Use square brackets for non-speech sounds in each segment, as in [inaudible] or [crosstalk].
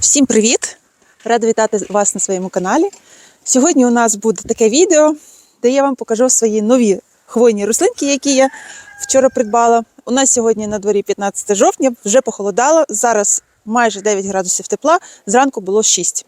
Всім привіт! Рада вітати вас на своєму каналі. Сьогодні у нас буде таке відео, де я вам покажу свої нові хвойні рослинки, які я вчора придбала. У нас сьогодні на дворі 15 жовтня, вже похолодало. Зараз майже 9 градусів тепла, зранку було 6.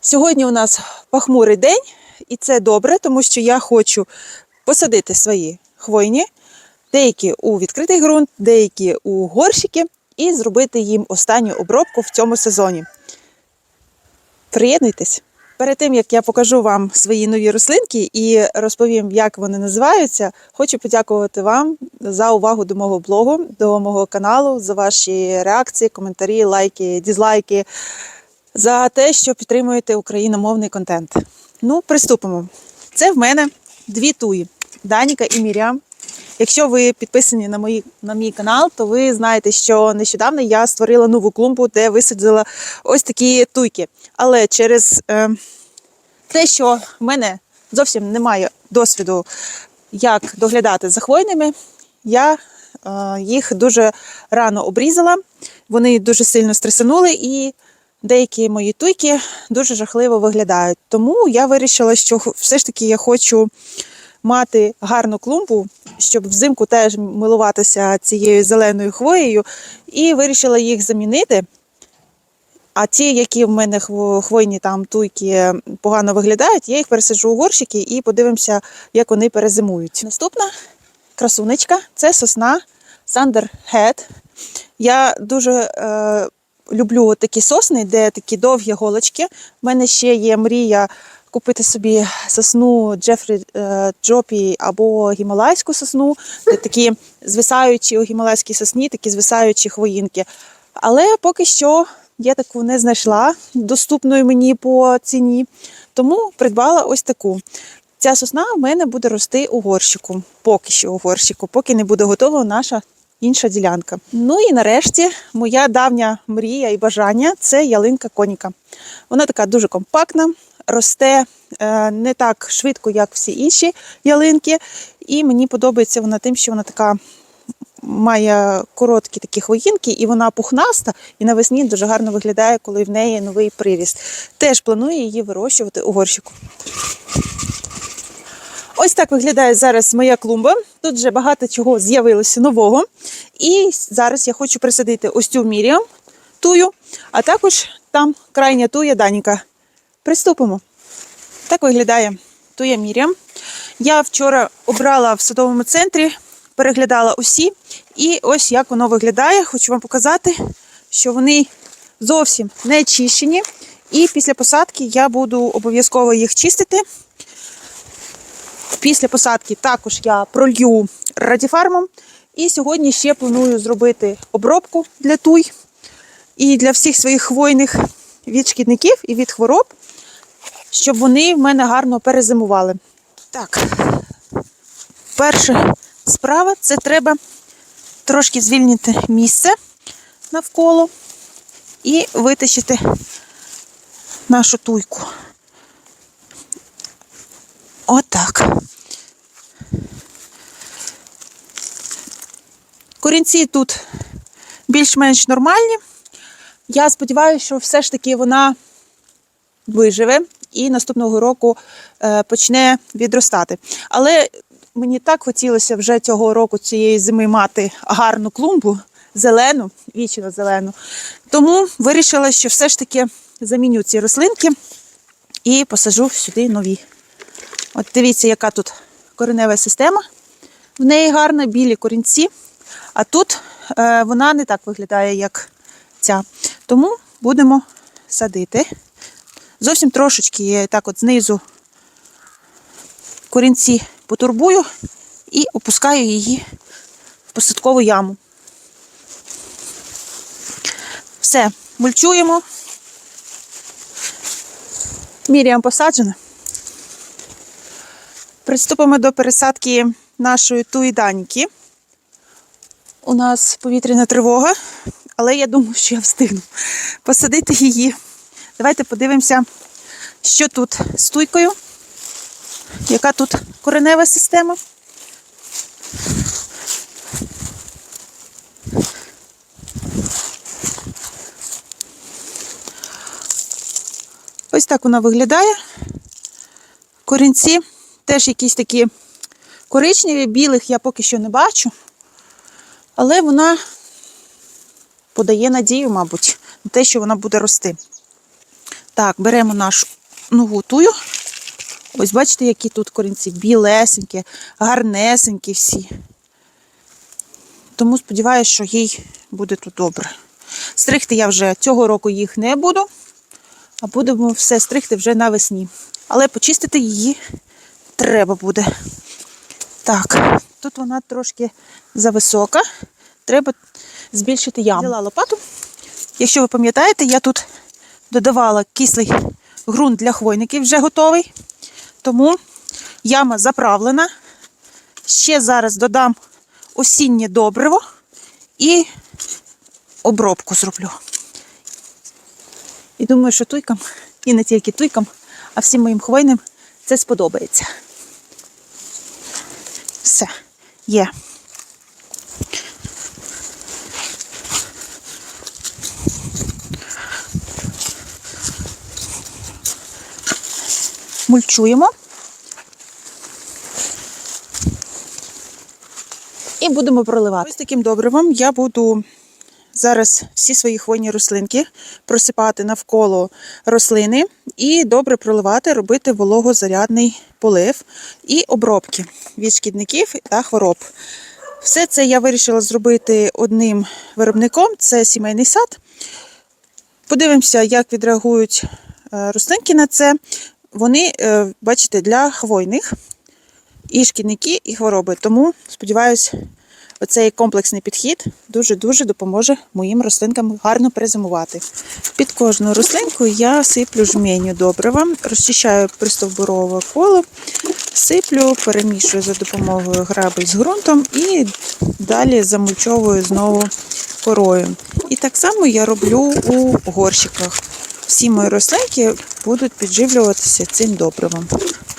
Сьогодні у нас похмурий день, і це добре, тому що я хочу посадити свої хвойні, деякі у відкритий ґрунт, деякі у горщики, і зробити їм останню обробку в цьому сезоні. Приєднуйтесь! Перед тим як я покажу вам свої нові рослинки і розповім, як вони називаються, хочу подякувати вам за увагу до мого блогу, до мого каналу, за ваші реакції, коментарі, лайки, дізлайки, за те, що підтримуєте україномовний контент. Ну, приступимо. Це в мене дві туї: Даніка і Мірям. Якщо ви підписані на, мої, на мій канал, то ви знаєте, що нещодавно я створила нову клумбу, де висадила ось такі туйки. Але через е, те, що в мене зовсім немає досвіду, як доглядати за хвойними, я е, їх дуже рано обрізала. Вони дуже сильно стресанули і деякі мої туйки дуже жахливо виглядають. Тому я вирішила, що все ж таки я хочу мати гарну клумбу, щоб взимку теж милуватися цією зеленою хвоєю, і вирішила їх замінити. А ті, які в мене хвойні там туйки погано виглядають, я їх пересаджу у горщики і подивимося, як вони перезимують. Наступна красунечка це сосна Thunderhead. Я дуже е, люблю такі сосни, де такі довгі голочки. У мене ще є мрія купити собі сосну Джефрі е, Джопі або гімалайську сосну, де такі звисаючі у гімалайській сосні, такі звисаючі хвоїнки. Але поки що я таку не знайшла доступною мені по ціні, тому придбала ось таку. Ця сосна в мене буде рости у горщику, поки що у горщику, поки не буде готова наша інша ділянка. Ну і нарешті моя давня мрія і бажання це ялинка коніка. Вона така дуже компактна, росте е, не так швидко, як всі інші ялинки. І мені подобається вона тим, що вона така має короткі такі хвоїнки, і вона пухнаста, і навесні дуже гарно виглядає, коли в неї новий приріст. Теж планую її вирощувати у горщику. Ось так виглядає зараз моя клумба. Тут вже багато чого з'явилося нового. І зараз я хочу присадити ось цю Міріам тую, а також там крайня туя Даніка. Приступимо. Так виглядає туя Міріам. Я вчора обрала в садовому центрі, переглядала усі. І ось як воно виглядає. Хочу вам показати, що вони зовсім не чищені. І після посадки я буду обов'язково їх чистити. Після посадки також я пролью радіфармом. І сьогодні ще планую зробити обробку для туй і для всіх своїх хвойних від шкідників і від хвороб, щоб вони в мене гарно перезимували. Так, перша справа це треба трошки звільнити місце навколо і витащити нашу туйку. Отак. Корінці тут більш-менш нормальні. Я сподіваюся, що все ж таки вона виживе і наступного року е, почне відростати. Але мені так хотілося вже цього року, цієї зими, мати гарну клумбу, зелену, вічно зелену. Тому вирішила, що все ж таки заміню ці рослинки і посажу сюди нові. От дивіться, яка тут коренева система. В неї гарна, білі корінці. А тут е, вона не так виглядає, як ця. Тому будемо садити. Зовсім трошечки я так от знизу корінці потурбую і опускаю її в посадкову яму. Все, мульчуємо. Міріям посаджена. Приступимо до пересадки нашої туїданьки. У нас повітряна тривога, але я думаю, що я встигну посадити її. Давайте подивимося, що тут з туйкою, яка тут коренева система. Ось так вона виглядає. Корінці теж якісь такі коричневі, білих я поки що не бачу. Але вона подає надію, мабуть, на те, що вона буде рости. Так, беремо нашу нову тую. Ось бачите, які тут корінці білесенькі, гарнесенькі всі. Тому сподіваюся, що їй буде тут добре. Стригти я вже цього року їх не буду, а будемо все стригти вже навесні. Але почистити її треба буде. Так, тут вона трошки зависока. Треба збільшити яму. Взяла лопату. Якщо ви пам'ятаєте, я тут додавала кислий ґрунт для хвойників, вже готовий. Тому яма заправлена. Ще зараз додам осіннє добриво і обробку зроблю. І думаю, що туйкам, і не тільки туйкам, а всім моїм хвойним це сподобається. Все, є. Мульчуємо. І будемо проливати. Ось таким добривом я буду зараз всі свої хвойні рослинки просипати навколо рослини і добре проливати, робити вологозарядний полив і обробки від шкідників та хвороб. Все це я вирішила зробити одним виробником це сімейний сад. Подивимося, як відреагують е, рослинки на це. Вони, е, бачите, для хвойних і шкідники, і хвороби. Тому, сподіваюся, оцей комплексний підхід дуже-дуже допоможе моїм рослинкам гарно перезимувати. Під кожну рослинку я сиплю жменю добрива, розчищаю пристовбурове коло, сиплю, перемішую за допомогою грабель з ґрунтом і далі замульчовую знову корою. І так само я роблю у горщиках. Всі мої рослинки будуть підживлюватися цим добривом.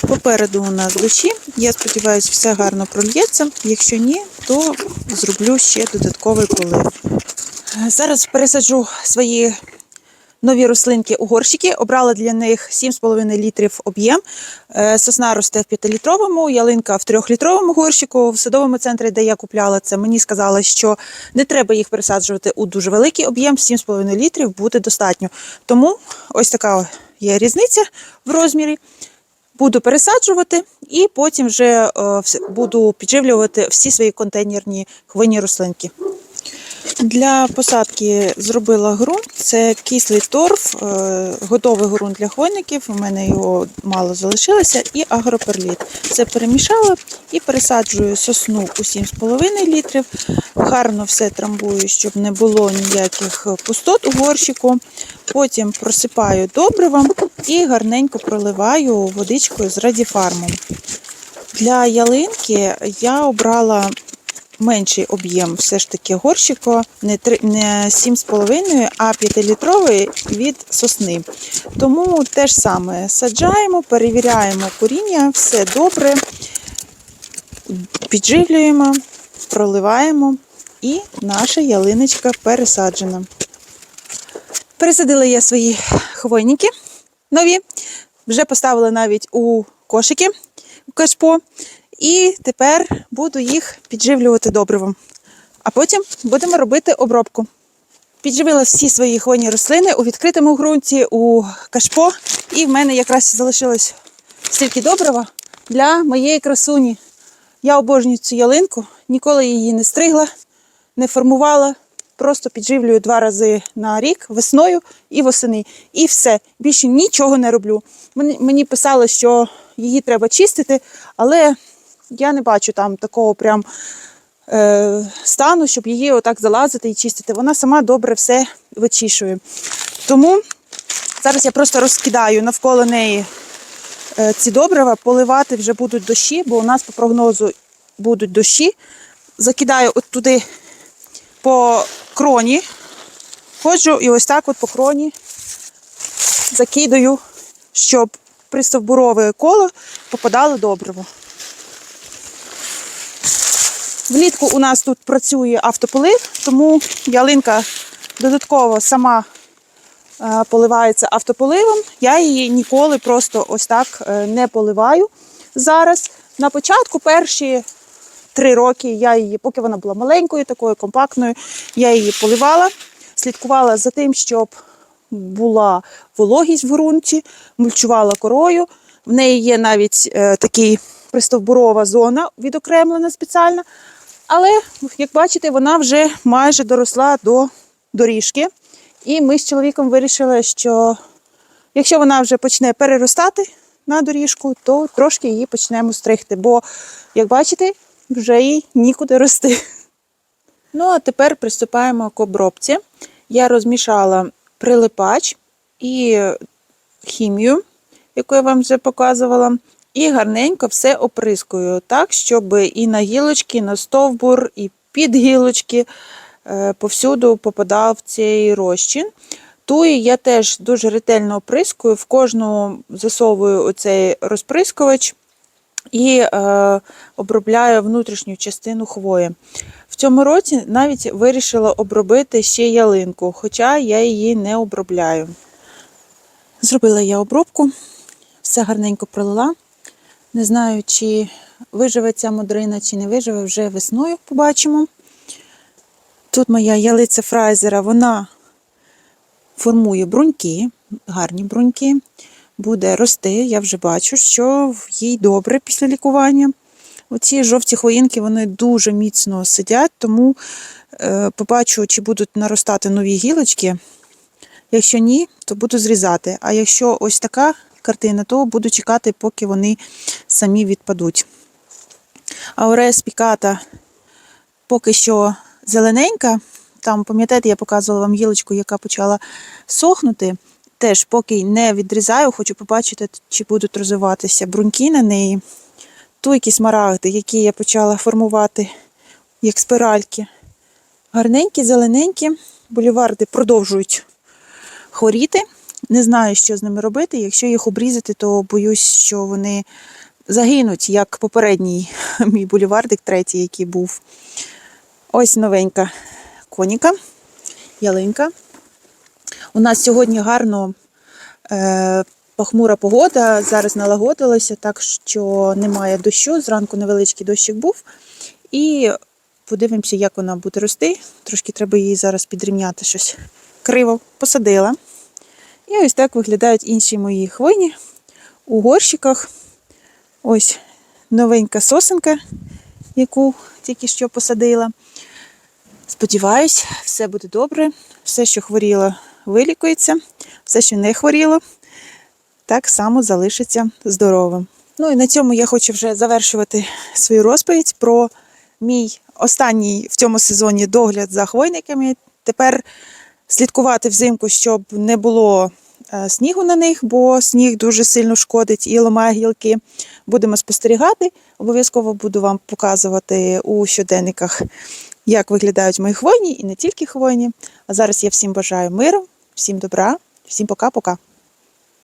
Попереду у нас дощі. Я сподіваюся, все гарно прольється. Якщо ні, то зроблю ще додатковий полив. Зараз пересаджу свої нові рослинки у горщики. Обрала для них 7,5 літрів об'єм. Е, Сосна росте в 5-літровому, ялинка в 3-літровому горщику. В садовому центрі, де я купляла це, мені сказали, що не треба їх пересаджувати у дуже великий об'єм, 7,5 літрів буде достатньо. Тому ось така є різниця в розмірі. Буду пересаджувати і потім вже е, буду підживлювати всі свої контейнерні хвойні рослинки. Для посадки зробила ґрунт. Це кислий торф, е, готовий ґрунт для хвойників. У мене його мало залишилося, і агроперліт. Це перемішала і пересаджую сосну у 7,5 літрів. Гарно все трамбую, щоб не було ніяких пустот у горщику. Потім просипаю добривом і гарненько проливаю водичкою з радіфармом. Для ялинки я обрала менший об'єм все ж таки горщика, не, три- не 7,5, а 5-літровий від сосни. Тому те ж саме саджаємо, перевіряємо коріння, все добре, підживлюємо, проливаємо і наша ялиночка пересаджена. Пересадила я свої хвойники нові, вже поставила навіть у кошики кашпо. І тепер буду їх підживлювати добривом. А потім будемо робити обробку. Підживила всі свої хвойні рослини у відкритому ґрунті, у кашпо. І в мене якраз залишилось стільки добрива для моєї красуні. Я обожнюю цю ялинку, ніколи її не стригла, не формувала. Просто підживлюю два рази на рік весною і восени. І все. Більше нічого не роблю. Мені, писали, що її треба чистити, але я не бачу там такого прям е, стану, щоб її отак залазити і чистити. Вона сама добре все вичішує. Тому зараз я просто розкидаю навколо неї е, ці добрива, поливати вже будуть дощі, бо у нас по прогнозу будуть дощі. Закидаю от туди по кроні, ходжу і ось так от по кроні закидаю, щоб при стовбурове коло попадало добриво. Влітку у нас тут працює автополив, тому ялинка додатково сама е, поливається автополивом. Я її ніколи просто ось так е, не поливаю зараз. На початку перші три роки я її, поки вона була маленькою, такою компактною, я її поливала, слідкувала за тим, щоб була вологість в ґрунті, мульчувала корою. В неї є навіть е, такий пристовбурова зона відокремлена спеціальна. Але, як бачите, вона вже майже доросла до доріжки. І ми з чоловіком вирішили, що якщо вона вже почне переростати на доріжку, то трошки її почнемо стригти. Бо, як бачите, вже їй нікуди рости. Ну, а тепер приступаємо к обробці. Я розмішала прилипач і хімію, яку я вам вже показувала. І гарненько все оприскую, так, щоб і на гілочки, і на стовбур, і під гілочки е, повсюду попадав цей розчин. Туї я теж дуже ретельно оприскую, в кожну засовую оцей розприскувач і е, обробляю внутрішню частину хвої. В цьому році навіть вирішила обробити ще ялинку, хоча я її не обробляю. Зробила я обробку, все гарненько пролила. Не знаю, чи виживе ця модрина, чи не виживе, вже весною побачимо. Тут моя ялиця фрайзера, вона формує бруньки, гарні бруньки, буде рости. Я вже бачу, що їй добре після лікування. Оці жовті хвоїнки вони дуже міцно сидять, тому е, побачу, чи будуть наростати нові гілочки. Якщо ні, то буду зрізати. А якщо ось така картина, то буду чекати, поки вони самі відпадуть. Аурес піката поки що зелененька. Там, пам'ятаєте, я показувала вам гілочку, яка почала сохнути. Теж поки не відрізаю, хочу побачити, чи будуть розвиватися бруньки на неї. Туйки смарагди, які я почала формувати як спиральки. Гарненькі, зелененькі, боліварди продовжують хворіти. Не знаю, що з ними робити. Якщо їх обрізати, то боюсь, що вони загинуть, як попередній [laughs] мій булівардик, третій, який був. Ось новенька коніка, ялинка. У нас сьогодні гарно е, похмура погода. Зараз налагодилася, так що немає дощу. Зранку невеличкий дощик був. І подивимося, як вона буде рости. Трошки треба її зараз підрівняти щось. Криво посадила. І ось так виглядають інші мої хвойні у горщиках. Ось новенька сосенка, яку тільки що посадила. Сподіваюсь, все буде добре. Все, що хворіло, вилікується, все, що не хворіло, так само залишиться здоровим. Ну і на цьому я хочу вже завершувати свою розповідь про мій останній в цьому сезоні догляд за хвойниками. Тепер слідкувати взимку, щоб не було снігу на них, бо сніг дуже сильно шкодить і ламає гілки. Будемо спостерігати. Обов'язково буду вам показувати у щоденниках, як виглядають мої хвойні і не тільки хвойні. А зараз я всім бажаю миру, всім добра, всім пока-пока.